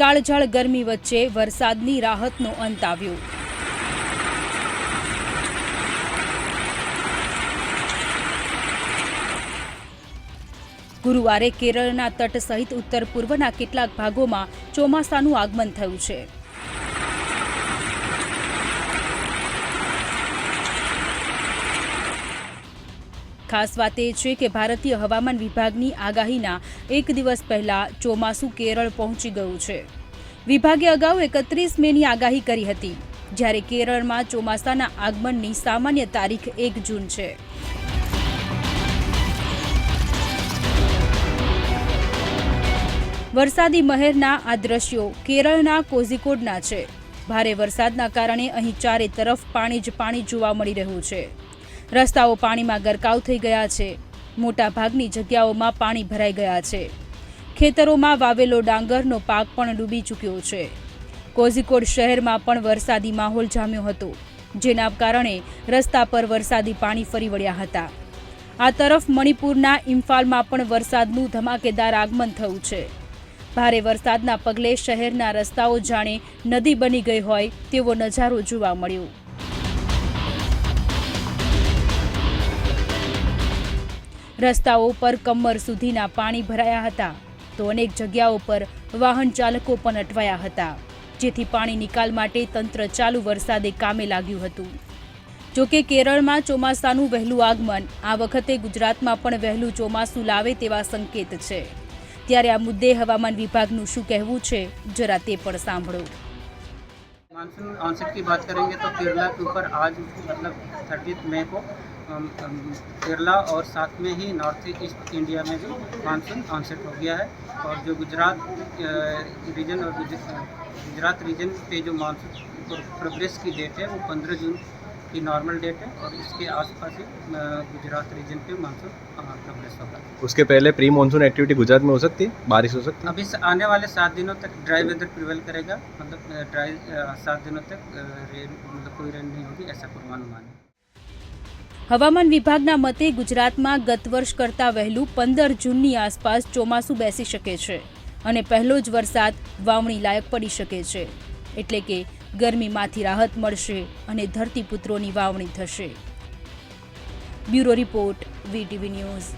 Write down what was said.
કાળઝાળ ગરમી વચ્ચે વરસાદની રાહતનો અંત આવ્યો. ગુરુવારે કેરળના તટ સહિત ઉત્તર પૂર્વના કેટલાક ભાગોમાં ચોમાસાનું આગમન થયું છે. ખાસ વાત એ છે કે ભારતીય હવામાન વિભાગની આગાહીના એક દિવસ પહેલા ચોમાસું કેરળ પહોંચી ગયું છે. વિભાગે અગાઉ એકત્રીસ મેની આગાહી કરી હતી, જ્યારે કેરળમાં ચોમાસાના આગમનની સામાન્ય તારીખ એક જૂન છે. વરસાદી મહેરના આ દ્રશ્યો કેરળના કોઝિકોડના છે. ભારે વરસાદના કારણે અહીં ચારે તરફ પાણી જ પાણી જોવા મળી રહ્યું છે. રસ્તાઓ પાણીમાં ગરકાવ થઈ ગયા છે. મોટા ભાગની જગ્યાઓમાં પાણી ભરાઈ ગયા છે. ખેતરોમાં વાવેલો ડાંગરનો પાક પણ ડૂબી ચૂક્યો છે. કોઝિકોડ શહેરમાં પણ વરસાદી માહોલ જામ્યો હતો, જેના કારણે રસ્તા પર વરસાદી પાણી ફરી વળ્યા હતા. આ તરફ મણિપુરના ઇમ્ફાલમાં પણ વરસાદનું ધમાકેદાર આગમન થયું છે. ભારે વરસાદના પગલે શહેરના રસ્તાઓ જાણે નદી બની ગઈ હોય તેવો નજારો જોવા મળ્યો. રસ્તાઓ પર કમર સુધીના પાણી ભરાયા હતા તો અનેક જગ્યાઓ પર વાહન ચાલકો પણ અટવાયા હતા જેથી પાણી નિકાલ માટે તંત્ર ચાલુ વરસાદે કામે લાગ્યું હતું જોકે કેરળમાં ચોમાસાનું વહેલું આગમન આ વખતે ગુજરાતમાં પણ વહેલું ચોમાસું લાવે તેવા સંકેત છે ત્યારે આ મુદ્દે હવામાન વિભાગનું શું કહેવું છે જરા તે પણ સાંભળો मानसून ऑनसेट की बात करेंगे तो केरला के ऊपर आज मतलब थर्टी मई को अम, अम, केरला और साथ में ही नॉर्थ ईस्ट इंडिया में भी मानसून ऑनसेट हो गया है और जो गुजरात रीजन और गुज- गुजरात रीजन पे जो मानसून प्रोग्रेस की डेट है वो पंद्रह जून की नॉर्मल डेट है और इसके आसपास ही गुजरात रीजन पे मानसून प्रोग्रेस होगा। उसके पहले प्री मानसून एक्टिविटी गुजरात में हो सकती है? बारिश हो सकती है? अभी आने वाले सात दिनों तक ड्राई वेदर प्रिवेल करेगा। मतलब ड्राई सात दिनों तक रेन मतलब कोई रेन नहीं होगी ऐसा पूर्वानुमान है। હવામાન વિભાગના મતે ગુજરાતમાં ગત વર્ષ કરતાં વહેલું પંદર જૂનની આસપાસ ચોમાસું બેસી શકે છે અને પહેલો જ વરસાદ વાવણી લાયક પડી શકે છે. એટલે કે ગરમીમાંથી રાહત મળશે અને ધરતીપુત્રોની વાવણી થશે. Bureau report, VTV news.